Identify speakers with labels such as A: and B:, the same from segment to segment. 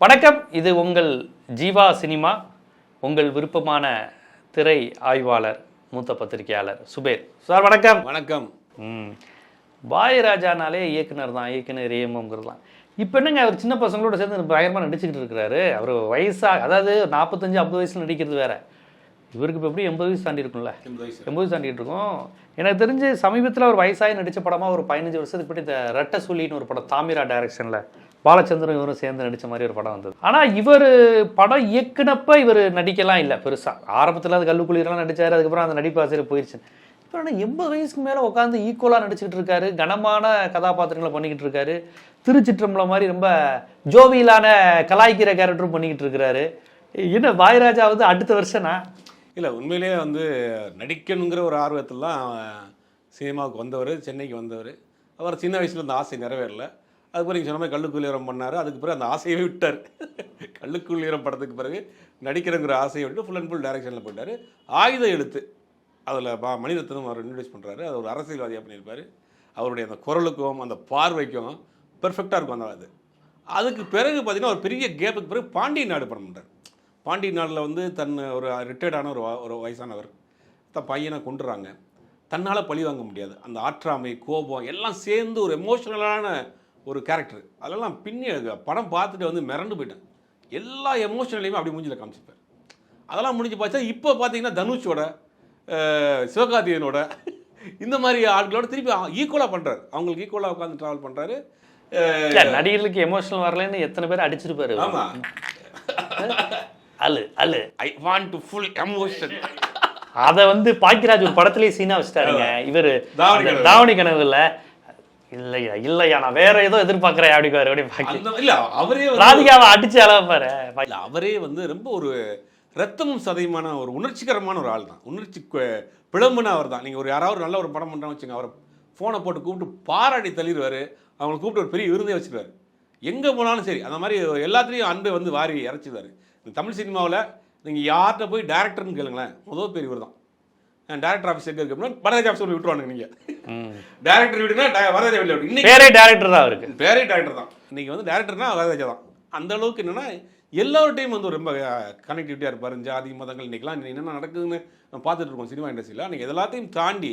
A: வணக்கம். இது உங்கள் ஜீவா சினிமா உங்கள் விருப்பமான திரை ஆய்வாளர் மூத்த பத்திரிகையாளர் சுபேர். சார் வணக்கம்.
B: வணக்கம்.
A: ம். பாய் ராஜானாலே இயக்குனர் தான் இயக்குனர் ஏஎம்ங்கிறதுலாம் இப்போ என்னங்க அவர் சின்ன பசங்களோட சேர்ந்து பயங்கரமாக நடிச்சுக்கிட்டு இருக்கிறாரு. அவர் வயசா அதாவது நாற்பத்தஞ்சு ஐம்பது வயசுல நடிக்கிறது வேற. இவருக்கு இப்போ எப்படி எண்பது வயசு தாண்டி இருக்கும்ல?
B: எண்பது வயசு.
A: தாண்டிட்டு இருக்கும். எனக்கு தெரிஞ்சு சமீபத்தில் ஒரு வயசாகி நடித்த படமாக ஒரு பதினஞ்சு வருஷத்துக்கு முன்னாடி இந்த ரெட்ட சுள்ளின்னு ஒரு படம் தாமிரா டைரக்ஷனில். பாலச்சந்திரன் இவரும் சேர்ந்து நடித்த மாதிரி ஒரு படம் வந்தது. ஆனால் இவர் படம் இயக்குனப்ப இவர் நடிக்கலாம் இல்லை பெருசாக ஆரம்பத்தில் அது கல்லுக்குளிரெலாம் நடித்தார் அதுக்கப்புறம் அந்த நடிப்பு ஆசிரியர் போயிடுச்சு இப்போ ஆனால் எண்பது வயசுக்கு மேலே உட்காந்து ஈக்குவலாக நடிச்சுக்கிட்டு இருக்காரு கனமான கதாபாத்திரங்களை பண்ணிக்கிட்டு இருக்காரு திருச்சிற்றம்பலம் மாதிரி ரொம்ப ஜோவியலான கலாய்க்கிற கேரக்டரும் பண்ணிக்கிட்டு இருக்கிறாரு. என்ன பாய்ராஜா வந்து அடுத்த வருஷம்னா
B: இல்லை உண்மையிலேயே வந்து நடிக்கணுங்கிற ஒரு ஆர்வத்தில் தான் சினிமாவுக்கு வந்தவர் சென்னைக்கு வந்தவர். அவர் சின்ன வயசில் இந்த ஆசை நிறைவேறல. அதுக்கு நீங்கள் சொன்ன மாதிரி கள்ளுக்குள்ளீரம் பண்ணார். அதுக்கு பிறகு அந்த ஆசையவே விட்டார். கள்ளுக்குள்ளீரம் படத்துக்கு பிறகு நடிக்கிறங்கிற ஆசையை விட்டு ஃபுல் அண்ட் ஃபுல் டைரக்ஷனில் போயிட்டார். ஆயுத எழுத்து அதில் பா மணிரத்னம் அவர் இன்ட்ரடியூஸ் பண்ணுறாரு அது ஒரு அரசியல்வாதியாக பண்ணியிருப்பார். அவருடைய அந்த குரலுக்கும் அந்த பார்வைக்கும் பெர்ஃபெக்டாக இருக்கும் அந்த அது அதுக்கு பிறகு பார்த்தீங்கன்னா ஒரு பெரிய கேப்புக்கு பிறகு பாண்டிய நாடு படம் பண்ணுறார் பாண்டிய நாடில் வந்து தன் ஒரு ரிட்டையர்டான ஒரு ஒரு வயசானவர். தன் பையனை கொண்டுறாங்க தன்னால் பழி வாங்க முடியாது. அந்த ஆற்றாமை கோபம் எல்லாம் சேர்ந்து ஒரு எமோஷனலான ஒரு கேரக்டர் அதெல்லாம் பின்னி படம் பார்த்துட்டு வந்து மிரண்டு போயிட்டேன். எல்லா எமோஷனலையுமே அப்படி மூஞ்சில காமிச்சிருப்பார். அதெல்லாம் முடிஞ்சு பார்த்தா இப்போ பார்த்தீங்கன்னா தனுஷோட அஹ், சிவகார்த்திகேயனோட இந்த மாதிரி ஆட்களோட திருப்பி ஈக்குவலாக பண்ணுறாரு அவங்களுக்கு ஈக்குவலாக உட்காந்து ட்ராவல் பண்ணுறாரு
A: நடிகர்களுக்கு எமோஷனல் வரலன்னு எத்தனை பேர் அடிச்சிருப்பாரு.
B: ஆமாம்
A: அழு அழு.
B: I want to full emotion
A: அத வந்து பாக்கியராஜ் ஒரு படத்திலேயே சீனா வச்சிட்டாருங்க. இவரு.
B: தாவணி
A: கனவுல இல்லையா இல்லையா நான் வேற ஏதோ எதிர்பார்க்கிறேன் அப்படி அப்படி பாக்கி.
B: அந்த இல்ல அவரே
A: ராதிகாவை அடிச்சு அளவு பாரு.
B: இல்ல, அவரே வந்து ரொம்ப ஒரு ரத்தமும் சதையுமான ஒரு உணர்ச்சிகரமான ஒரு ஆள் தான். உணர்ச்சி பிளம்புன அவர் தான். நீங்கள் ஒரு யாராவது நல்ல ஒரு படம் பண்ணுறான்னு வச்சுங்க அவரை ஃபோனை போட்டு கூப்பிட்டு பாராட்டி தள்ளிடுவார். அவங்களை கூப்பிட்டு ஒரு பெரிய விருதே வச்சிருவாரு. எங்கே போனாலும் சரி அந்த மாதிரி எல்லாத்துலேயும் அன்பை வந்து வாரி இறச்சிடுவார். இந்த தமிழ் சினிமாவில் நீங்கள் யார்கிட்ட போய் டேரக்டர்னு கேளுங்களேன் முதல் பேர் இவர் தான். டேரக்டர் ஆஃபீஸ் எங்கே இருக்கு அப்படின்னா வரதராஜ் ஆஃபீஸ் விட்டுருவானுங்க நீங்கள் டேரக்டர் வீடுனா வரதராஜ் வீடு இன்னைக்கு
A: பேரே டேரக்டர் தான் அவருக்கு.
B: பேரே டேரக்டர் தான். இன்னைக்கு வந்து டேரக்டர்னா வரதராஜா தான். அந்த அளவுக்கு என்னன்னா எல்லார்ட்டையும் வந்து ரொம்ப கனெக்டிவிட்டியாக இருப்பார். ஜாதி மதங்கள் இன்னைக்கெல்லாம் என்ன நடக்குதுன்னு நம்ம பார்த்துட்டு இருக்கோம் சினிமா இண்டஸ்ட்ரியில் அன்றைக்கி எல்லாத்தையும் தாண்டி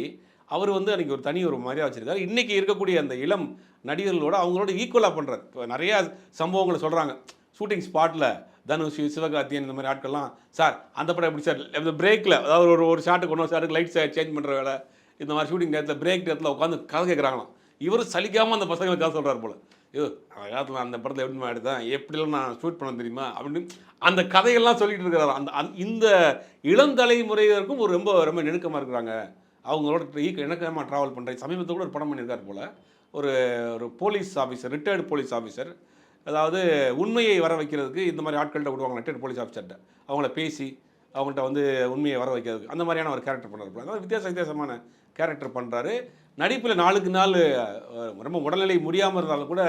B: அவர் வந்து அன்றைக்கி ஒரு தனி ஒரு மரியாதை வச்சிருக்காரு. இன்றைக்கி இருக்கக்கூடிய அந்த இளம் நடிகர்களோட அவங்களோட ஈக்குவலாக பண்ணுறாரு இப்போ நிறையா சம்பவங்களை சொல்கிறாங்க ஷூட்டிங் ஸ்பாட்டில் தனுஷ் சிவகார்த்தியன் இந்த மாதிரி ஆட்கள்லாம். சார் அந்த படம் எப்படி சார்? இந்த பிரேக்கில் அதாவது ஒரு ஒரு ஷாட்டுக்கு ஒன்று ஷாட்டுக்கு லைட் சேஞ்ச் பண்ணுற வேலை இந்த மாதிரி ஷூட்டிங் நேரத்தில் பிரேக் நேரத்தில் உட்காந்து கதை கேட்குறாங்களாம் இவர் சலிக்காமல் அந்த பசங்களுக்கு கதை சொல்கிறார் போல். ஐயோ அந்த காலத்தில் அந்த படத்தில் எப்படி எடுத்தேன்? எப்படிலாம் நான் ஷூட் பண்ண தெரியுமா? அப்படின்னு அந்த கதையெல்லாம் சொல்லிட்டு இருக்கிறார் அந்த அந்த- இந்த இளம் தலைமுறையினருக்கும் ஒரு ரொம்ப ரொம்ப நெருக்கமாக இருக்கிறாங்க. அவங்களோட இணக்கமாக ட்ராவல் பண்ணுறேன் சமீபத்தில் கூட ஒரு படம் பண்ணியிருக்கார் போல். ஒரு ஒரு police officer retired police officer அதாவது உண்மையை வர வைக்கிறதுக்கு இந்த மாதிரி ஆட்கள்கிட்ட விடுவாங்க ரிட்டையர்டு போலீஸ் ஆஃபீஸர்கிட்ட. அவங்கள பேசி அவங்கள்ட்ட வந்து உண்மையை வர வைக்கிறதுக்கு. அந்த மாதிரியான ஒரு கேரக்டர் பண்ணுறாரு அதாவது வித்தியாச வித்தியாசமான கேரக்டர் பண்ணுறாரு நடிப்பில் நாளுக்கு நாள் ரொம்ப உடல்நிலை முடியாமல் இருந்தாலும் கூட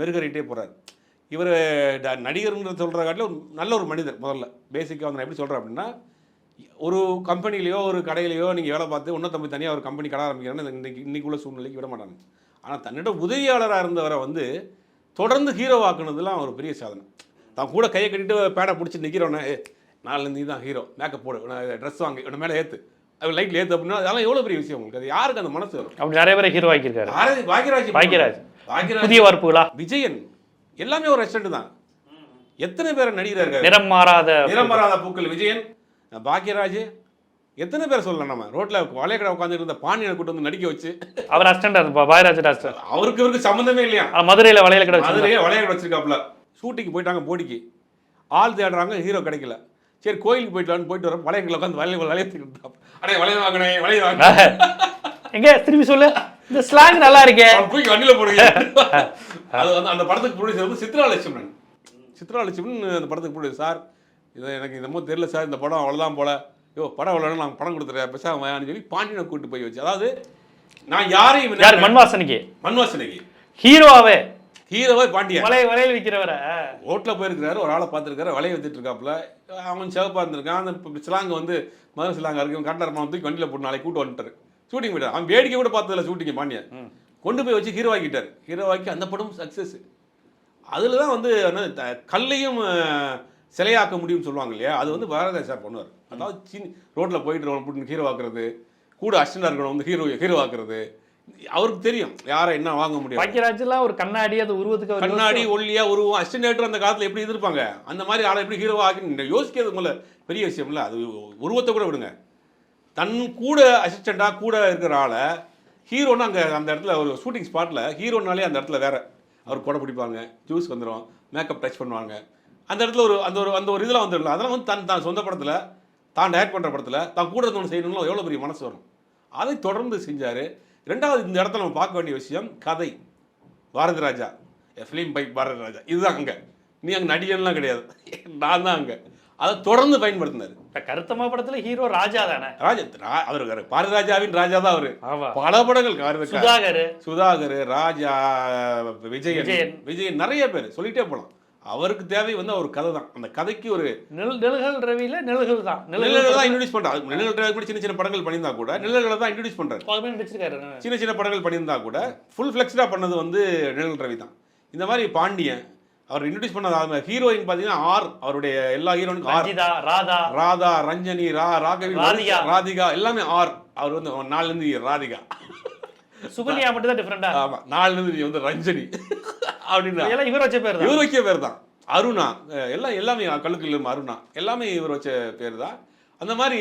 B: மெருகறிட்டே போகிறார் இவர் நடிகர்ன்ற சொல்கிற காட்டிலும் ஒரு நல்ல ஒரு மனிதர் முதல்ல. பேசிக்காக வந்து நான் எப்படி சொல்கிறேன் அப்படின்னா ஒரு கம்பெனிலேயோ ஒரு கடையிலையோ நீங்கள் வேலை பார்த்து இன்னும் தம்பி தனியாக ஒரு கம்பெனி கடை ஆரம்பிக்கிறேன்னு இன்றைக்கி இன்றைக்குள்ள சூழ்நிலைக்கு விட மாட்டாங்க. ஆனால் தன்னிடம் உதவியாளராக இருந்தவரை வந்து தொடர்ந்து ஹீரோ ஆக்குனதுலாம் ஒரு பெரிய சாதனை தான் கூட கையை கட்டிட்டு பேடை பிடிச்சி நிற்கிறவனே ஏ நாலு நீ தான் ஹீரோ மேக்கப் போடு. ட்ரெஸ் வாங்கி. இவனை மேலே ஏற்று அது லைட்டில் ஏற்று அப்படின்னா அதெல்லாம் எவ்வளோ பெரிய விஷயம் உங்களுக்கு? அது யாருக்கு அந்த மனசு வரும்?
A: அப்படி நிறைய பேரை ஹீரோ ஆக்கியிருக்காரு.
B: பாக்யராஜ்.
A: பாக்யராஜ். புதிய வார்ப்புகளா?
B: விஜயன். எல்லாமே ஒரு ரெஸ்டாரண்ட் தான். எத்தனை பேர் நடிகர்
A: நிறம் மாறாத
B: நிரம்பராத பூக்கள். விஜயன் பாக்யராஜ் எத்தனை பேர் சொல்லலாம் நம்ம? ரோட்ல வளைய கடை உட்காந்துட்டு இருந்த பாண்டியனை கூட்டு வந்து நடிக்க வச்சு.
A: அவர் அசிஸ்டன்ட் பாயராஜ் அசிஸ்டன்ட்
B: அவருக்கு இவருக்கு சம்மந்தமே இல்லையா?
A: மதுரையில வளையல கடை வச்சிருந்தாரு.
B: அதுலயே வளைய கடை வச்சிருக்காப்ல ஷூட்டிங் போயிட்டாங்க போடிக்கு. ஆள் தேடுறாங்க ஹீரோ கிடைக்கல. சரி கோயிலுக்கு போயிட்டு போயிட்டு வரோம் வளைய கடையில் உட்காந்து வளைய வளைய தூக்கிட்டு அடே வளைய வாங்கினே வளைய வாங்க
A: எங்க திருப்பி சொல்லு. இந்த ஸ்லாங் நல்லா இருக்கே.
B: தூக்கி வண்டியில போடுங்க அது வந்து அந்த படத்துக்கு ப்ரொடியூசர் வந்து சித்ரா லட்சுமணன் சித்ரா லட்சுமணன் அந்த படத்துக்கு ப்ரொடியூசர் சார் இது எனக்கு என்னமோ தெரியல சார் இந்த படம் அவ்வளோதான் போல. யோ படம் அவ்வளோ நான் படம் கொடுத்துறேன் பேசாம வாயான்னு சொல்லி பாண்டியனை கூட்டு போய் வச்சு. அதாவது நான் யாரையும்
A: யார் மண்வாசனிக்கு?
B: மண்வாசனைக்கு.
A: ஹீரோவாவே?
B: ஹீரோவை பாண்டியன்.
A: வளைய வளையல் விற்கிறவரை?
B: ரோட்டில் போயிருக்கிறாரு ஒரு ஆளை பார்த்துருக்காரு வலைய இருக்காப்புல. அவன் சிவப்பா இருந்திருக்கான் அந்த சிலாங்க வந்து மதுரை சிலாங்க இருக்கு கண்டாரமா வந்து வண்டியில் போட்டு நாளைக்கு கூட்டு வந்துட்டாரு. ஷூட்டிங் போயிட்டார். அவன் வேடிக்கை கூட பார்த்ததில்ல ஷூட்டிங் பாண்டியன். கொண்டு போய் வச்சு ஹீரோ ஆக்கிட்டார். ஹீரோ ஆக்கி அந்த படம் சக்ஸஸ் அதில் தான் வந்து கல்லையும் சிலையாக்க முடியும்னு சொல்லுவாங்க இல்லையா? அது வந்து பாரதிராஜா சார் பண்ணுவார். அதாவது சின்ன ரோட்டில் போயிட்டு ஹீரோ ஆக்குறது கூட அசிஸ்டண்டாக இருக்கணும் வந்து ஹீரோ ஹீரோ ஆக்குறது அவருக்கு தெரியும் யாரை என்ன வாங்க முடியும்.
A: பாக்கியராஜ்லாம் ஒரு கண்ணாடி அது உருவத்துக்கு
B: கண்ணாடி ஒல்லியா உருவம். அசிஸ்டன்ட் அந்த காலத்துல எப்படி எதிர்ப்பாங்க அந்த மாதிரி ஆளை எப்படி ஹீரோ ஆக்கி யோசிக்கிறது முதல்ல பெரிய விஷயம் இல்ல. அது உருவத்தை கூட விடுங்க. தன் கூட அசிஸ்டண்டா கூட இருக்கிற ஆளை ஹீரோன்னு அங்கே அந்த இடத்துல ஒரு ஷூட்டிங் ஸ்பாட்டில் ஹீரோனாலே அந்த இடத்துல வேற. அவர் கொடை பிடிப்பாங்க ஜூஸ் வந்துடும் மேக்கப் டச் பண்ணுவாங்க. அந்த இடத்துல ஒரு அந்த ஒரு அந்த ஒரு இதில் வந்துடல அதெல்லாம் வந்து தன் தான் சொந்த படத்தில் தான் டேரக்ட் பண்ணுற படத்தில் தான் கூட இருந்தவங்க செய்யணும்னு எவ்வளோ பெரிய மனசு வரும்? அதை தொடர்ந்து செஞ்சார். ரெண்டாவது இந்த இடத்துல நம்ம பார்க்க வேண்டிய விஷயம் கதை. பாரதி ராஜா. Film by Bharathi Raja. இதுதான் அங்கே. நீ அங்கே நடிகன்லாம் கிடையாது. நான் தான் அங்கே. அதை தொடர்ந்து பயன்படுத்தினார்.
A: இப்ப கருத்தம்மா படத்துல ஹீரோ ராஜா தானே?
B: ராஜா அவர் பாரதி ராஜாவின் ராஜா தான் அவரு. பல படங்கள் காரு-
A: சுதாகர்.
B: சுதாகர் ராஜா விஜயன்.
A: விஜயன்
B: நிறைய பேர். சொல்லிட்டே போலாம். அவருக்கு தேவை வந்து அவர் கதை தான். அந்த கதைக்கு ஒரு
A: நிழல் நிழல்கள் ரவியில நிழல்கள் தான்.
B: நிழல்களை தான் இன்ட்ரடியூஸ் பண்றாரு. நிழல்கள் கூட சின்ன சின்ன படங்கள் பண்ணியிருந்தா கூட நிழல்களை தான் இன்ட்ரடியூஸ்
A: நடிச்சிருக்காரு.
B: சின்ன சின்ன படங்கள் பண்ணியிருந்தா கூட ஃபுல் ஃப்ளெக்ஸ்டாக பண்ணது வந்து நிழல் ரவி தான். இந்த மாதிரி பாண்டியன் அவர் இன்ட்ரடியூஸ் பண்ண ஹீரோயின் பார்த்தீங்கன்னா ஆர் அவருடைய எல்லா ஹீரோனுக்கும் ஆர்.
A: ராதா.
B: ராதா ரஞ்சனி ரா ராகவி
A: ராதிகா.
B: எல்லாமே ஆர். அவர் வந்து நாலுலேருந்து ராதிகா.
A: சுகன்யா மட்டும் தான் டிஃபரெண்டா
B: ஆமா நாலுலேருந்து வந்து ரஞ்சனி. அப்படின்னா.
A: எல்லாம் இவர் வச்ச பேர்
B: இவர் வைக்க பேர் தான் அருணா எல்லாம் எல்லாமே கழுக்கு இல்லாம அருணா. எல்லாமே இவர் வச்ச பேர் தான் அந்த மாதிரி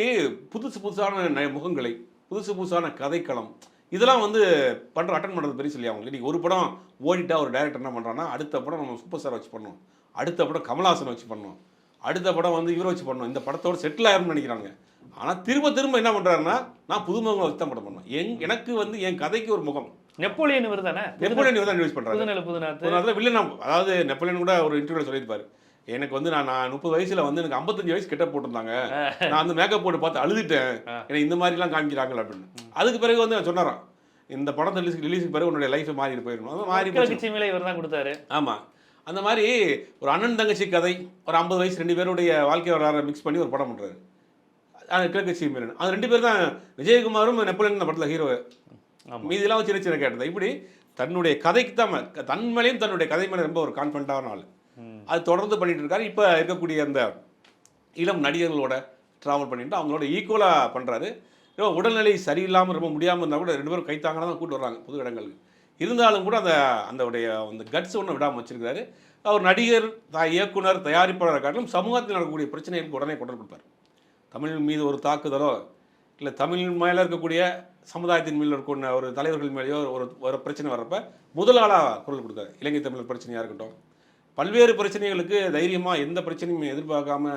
B: புதுசு புதுசான முகங்களை புதுசு புதுசான கதைக்களம். இதெல்லாம் வந்து பண்ற அட்டன் பண்ணுறது பெரிய சொல்லி அவங்க இன்னைக்கு ஒரு படம் ஓடிட்டா ஒரு டைரக்டர் என்ன பண்றான்னா அடுத்த படம் நம்ம சூப்பர் ஸ்டார் வச்சு பண்ணணும் அடுத்த படம் கமல்ஹாசன் வச்சு பண்ணணும் அடுத்த படம் வந்து இவர் வச்சு பண்ணணும் இந்த படத்தோட செட்டில் ஆயிரும்னு நினைக்கிறாங்க. ஆனா திரும்ப திரும்ப என்ன பண்றாருன்னா நான் புதுமுகங்களை வச்சு தான் படம் பண்ணுவேன். என் எனக்கு வந்து என் கதைக்கு ஒரு முகம்.
A: நெப்போலியன் இவர் தானே?
B: நெப்போலியன் இவர் தான் இன்வெஸ்ட் பண்றாரு.
A: புதுநிலை புதுநாத்து.
B: ஒரு நேரத்தில் வில்லன் அதாவது நெப்போலியன் கூட ஒரு இன்டர்வியூல சொல்லியிருப்பாரு. எனக்கு வந்து நான் நான் முப்பது வயசுல வந்து எனக்கு ஐம்பத்தஞ்சு வயசு கெட்ட போட்டிருந்தாங்க. நான் வந்து மேக்கப் போட்டு பார்த்து அழுதுட்டேன். எனக்கு இந்த மாதிரிலாம் காமிக்கிறாங்க அப்படின்னு. அதுக்கு பிறகு வந்து சொன்னாராம் இந்த படத்தை ரிலீஸ் ரிலீஸுக்கு பிறகு உன்னுடைய லைஃப் மாறிட்டு போயிடணும். அது மாறி
A: இவர் தான் கொடுத்தாரு.
B: ஆமா. அந்த மாதிரி ஒரு அண்ணன் தங்கச்சி கதை ஒரு ஐம்பது வயசு ரெண்டு பேருடைய வாழ்க்கை வரலாறு மிக்ஸ் பண்ணி ஒரு படம் பண்றாரு. அது கிழக்கு மீரன் அது ரெண்டு பேர் தான். விஜயகுமாரும் நெப்போலியன் இந்த படத்தில் ஹீரோ. மீதிலாம் சின்ன சின்ன கேட்டது? இப்படி தன்னுடைய கதைக்கு தான் தன் மேலேயும் தன்னுடைய கதை மேலே ரொம்ப ஒரு கான்ஃபிடண்டான ஆள். அது தொடர்ந்து பண்ணிட்டு இருக்காரு. இப்போ இருக்கக்கூடிய அந்த இளம் நடிகர்களோட ட்ராவல் பண்ணிட்டு அவங்களோட ஈக்குவலாக பண்ணுறாரு ரொம்ப உடல்நிலை சரியில்லாமல் ரொம்ப முடியாமல் இருந்தால் கூட ரெண்டு பேரும் கைத்தாங்க தான் கூட்டு வர்றாங்க புது இடங்களுக்கு. இருந்தாலும் கூட அந்த அந்தவுடைய அந்த கட்ஸ் ஒன்று விடாமல் வச்சிருக்காரு அவர் நடிகர் த- இயக்குனர் தயாரிப்பாளர் காட்டிலும் சமூகத்தில் நடக்கக்கூடிய பிரச்சனைகளுக்கு உடனே குரல் கொடுப்பார். தமிழ் மீது ஒரு தாக்குதலோ இல்லை தமிழ் மேலே இருக்கக்கூடிய சமுதாயத்தின் மேல இருக்கக்கூடிய ஒரு தலைவர்கள் மேலேயோ ஒரு ஒரு பிரச்சனை வர்றப்ப முதல் ஆளாக குரல் கொடுத்தாரு. இலங்கை தமிழர் பிரச்சனையாக இருக்கட்டும். பல்வேறு பிரச்சனைகளுக்கு தைரியமாக எந்த பிரச்சனையும் எதிர்பார்க்காம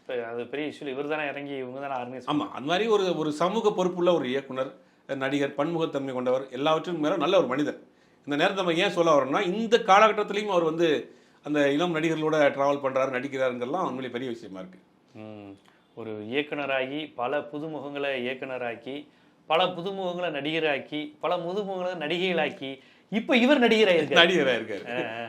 A: இப்ப அது பெரிய இஷ்யூ இவர் தானே இறங்கி இவங்க தானே ஆர்கனைஸ்
B: ஆமாம் அந்த மாதிரி ஒரு ஒரு சமூக பொறுப்புள்ள ஒரு இயக்குனர் நடிகர் பன்முகத்தன்மை கொண்டவர் எல்லாவற்றுக்கும் மேலே நல்ல ஒரு மனிதர். இந்த நேரத்தை நம்ம ஏன் சொல்ல வரோம்னா இந்த காலகட்டத்திலையும் அவர் வந்து அந்த இளம் நடிகர்களோட ட்ராவல் பண்ணுறாரு நடிக்கிறாருங்கெல்லாம் உண்மையிலே பெரிய விஷயமா இருக்கு.
A: ம். ஒரு இயக்குனராகி பல புதுமுகங்களை இயக்குனராக்கி பல புதுமுகங்களை நடிகராக்கி பல முதுமுகங்களை நடிகைகளாக்கி இப்போ இவர் நடிகராயிருக்காரு.
B: நடிகராக இருக்காரு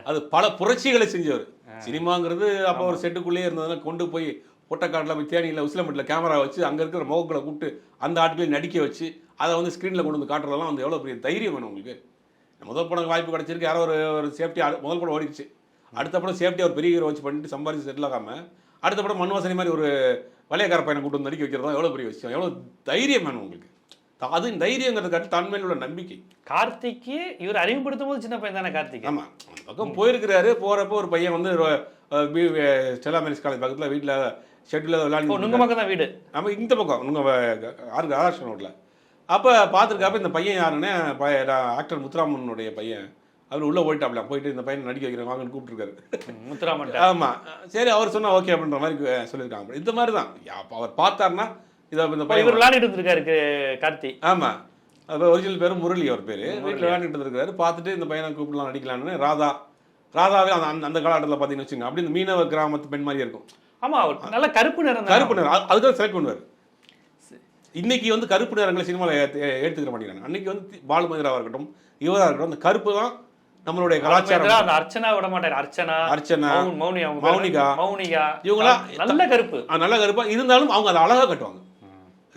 B: அது பல புரட்சிகளை செஞ்சவர். சினிமாங்கிறது அப்போ ஒரு செட்டுக்குள்ளேயே இருந்ததெல்லாம் கொண்டு போய் பொட்டக்காட்டில் போய் தேனியில் உசிலம்பட்டில் கேமரா வச்சு அங்கே இருக்கிற முகங்களை கூப்பிட்டு அந்த ஆட்களையும் நடிக்க வச்சு அதை வந்து ஸ்க்ரீனில் கொண்டு வந்து காட்டுறதெல்லாம் வந்து எவ்வளோ பெரிய தைரியம் வேணும் உங்களுக்கு? முதல் படம் வாய்ப்பு கிடைச்சிருக்கு யாரோ ஒரு ஒரு சேஃப்டி முதல் படம் ஓடிடுச்சு. அடுத்த படம் சேஃப்டி ஒரு பெரிய ஹீரோ வச்சு பண்ணிட்டு சம்பாதிச்சு செட்டில் ஆகாமல் அடுத்த படம் மண்வாசனை மாதிரி ஒரு வளையக்கார பையனை கூட்டு வந்து நடிக்க வைக்கிறதா எவ்வளோ பெரிய விஷயம்? எவ்வளோ தைரியம் வேணும் உங்களுக்கு? அது தைரியங்கிறது தன்மையில் உள்ள நம்பிக்கை.
A: கார்த்திக்கு இவர் அறிமுகப்படுத்தும் போது சின்ன பையன் தானே கார்த்திக்?
B: ஆமா. அந்த பக்கம் போயிருக்கிறாரு போறப்போ ஒரு பையன் வந்து ஸ்டெல்லா மேரிஸ் காலேஜ் பக்கத்துல வீட்டுல ஷெட்யூல
A: ஓ
B: விளையாண்டு
A: நுங்க பக்கம் தான் வீடு.
B: நம்ம இந்த பக்கம் உங்க ஆறு ஆராஷ்டிரம் ரோட்ல. அப்ப பார்த்துருக்கப்ப இந்த பையன் யாருன்னு ஆக்டர் முத்துராமனுடைய பையன். அவர் உள்ள போயிட்டாப்ல போயிட்டு இந்த பையன் நடிக்க வைக்கிறேன் வாங்கன்னு கூப்பிட்டுருக்காரு.
A: முத்துராமன்
B: ஆமா. சரி அவர் சொன்னா ஓகே அப்படின்ற மாதிரி சொல்லியிருக்காங்க. இந்த மாதிரி தான் அவர் பார்த்தாருன்னா இதை இந்த பையன்
A: விளையாடிட்டு இருந்திருக்காரு கார்த்தி.
B: ஆமா. அது ஒரிஜினல் பேரு முரளி அவர் பேரு. வீட்டில் விளையாண்டுட்டு இருக்காரு பார்த்துட்டு இந்த பையனை கூப்பிடலாம் நடிக்கலாம்னு. ராதா. ராதாவே அந்த அந்த- காலகட்டத்தில் பார்த்தீங்கன்னு வச்சுங்க அப்படி இந்த மீனவ கிராமத்து பெண் மாதிரி இருக்கும்.
A: ஆமா அவர் நல்ல கருப்பு நிறம்
B: கருப்பு நிறம். அது- அதுதான் செலக்ட் பண்ணுவார். இன்னைக்கு வந்து கருப்பு நிறங்களை சினிமாவில் எடுத்துக்கிற மாட்டேங்கிறாங்க அன்னைக்கு வந்து பாலுமந்திராவாக இருக்கட்டும் இவராக இருக்கட்டும் அந்த கருப்பு தான் நம்மளுடைய கலாச்சாரம்.
A: அந்த அர்ச்சனா விட மாட்டாரு. அர்ச்சனா
B: அர்ச்சனா
A: மௌன்- அவங்க.
B: மௌனிகா.
A: மௌனிகா.
B: இவங்களாம்
A: நல்ல கருப்பு.
B: அது நல்ல கருப்பா இருந்தாலும் அவங்க அதை அழகாக கட்டுவாங்க.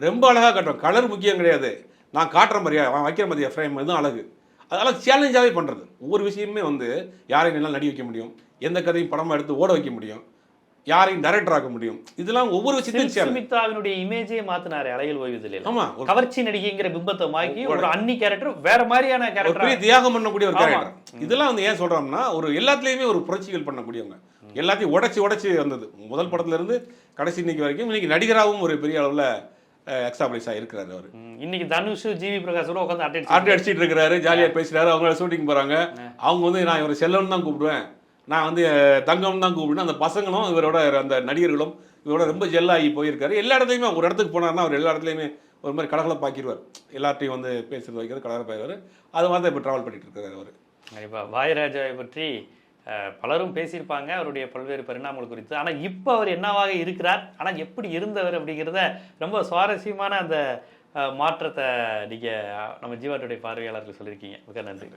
B: ரொம்ப அழகாக கட்டுவாங்க கலர் முக்கியம் கிடையாது. நான் காட்டுற மாதிரியா அவன் வைக்கிற மாதிரியா ஃப்ரேம் இதுவும் அழகு. அதெல்லாம் சேலஞ்சாகவே பண்ணுறது ஒவ்வொரு விஷயமுமே வந்து யாரையும் நல்லா நடி வைக்க முடியும். எந்த கதையும் படமாக எடுத்து ஓட வைக்க முடியும். யாரையும் டைரக்டர் ஆக்க முடியும். இதெல்லாம் ஒவ்வொரு விஷயத்தையும்
A: சுமிதாவினுடைய இமேஜே மாத்தினாரு அழகில் ஓய்வதில்லை
B: ஆமா.
A: கவர்ச்சி நடிகைங்கிற பிம்பத்தை மாக்கி ஒரு அன்னி கேரக்டர் வேற மாதிரியான
B: ஒரு பெரிய
A: கேரக்டர்
B: தியாகம் பண்ணக்கூடிய ஒரு. கேரக்டர் இதெல்லாம் வந்து ஏன் சொல்றோம்னா ஒரு எல்லாத்துலயுமே ஒரு புரட்சிகள் பண்ணக்கூடியவங்க. எல்லாத்தையும் உடைச்சு உடைச்சு வந்தது. முதல் படத்துல இருந்து கடைசி இன்னைக்கு வரைக்கும் இன்னைக்கு நடிகராகவும் ஒரு பெரிய அளவுல எக்ஸாம்பிளிஸ் இருக்கிறாரு அவர்.
A: இன்னைக்கு தனுஷ் ஜிவி பிரகாஷ் கூட உட்காந்து
B: ஆட்டி
A: அட்டை
B: அடிச்சிட்டு இருக்கிறாரு ஜாலியா பேசுறாரு அவங்க ஷூட்டிங் போறாங்க. அவங்க வந்து நான் இவரை செல்லன்னு தான் கூப்பிடுவேன். நான் வந்து தங்கம் தான் கூப்பிடுவேன். அந்த பசங்களும் இவரோட அந்த நடிகர்களும் இவரோட ரொம்ப ஜெல்லாகி போயிருக்காரு. எல்லா இடத்துலையுமே ஒரு இடத்துக்கு போனாருன்னா அவர் எல்லா இடத்துலையுமே ஒரு மாதிரி கலகலப்பாக்கிடுவார். எல்லார்ட்டையும் வந்து பேசுறது வைக்கிறது கலகலப்பாக்கிடுவார். அது மாதிரி தான் இப்போ ட்ராவல் பண்ணிட்டு இருக்காரு அவர்.
A: கண்டிப்பா. வாயராஜாவை பற்றி பலரும் பேசியிருப்பாங்க. அவருடைய பல்வேறு பரிணாமங்கள் குறித்து. ஆனா இப்போ அவர் என்னவாக இருக்கிறார்? ஆனா எப்படி இருந்தவர் அப்படிங்கிறத ரொம்ப சுவாரஸ்யமான அந்த மாற்றத்தை நீங்க நம்ம ஜீவாட்டுடைய பார்வையாளர்கள் சொல்லியிருக்கீங்க. மிக நன்றி.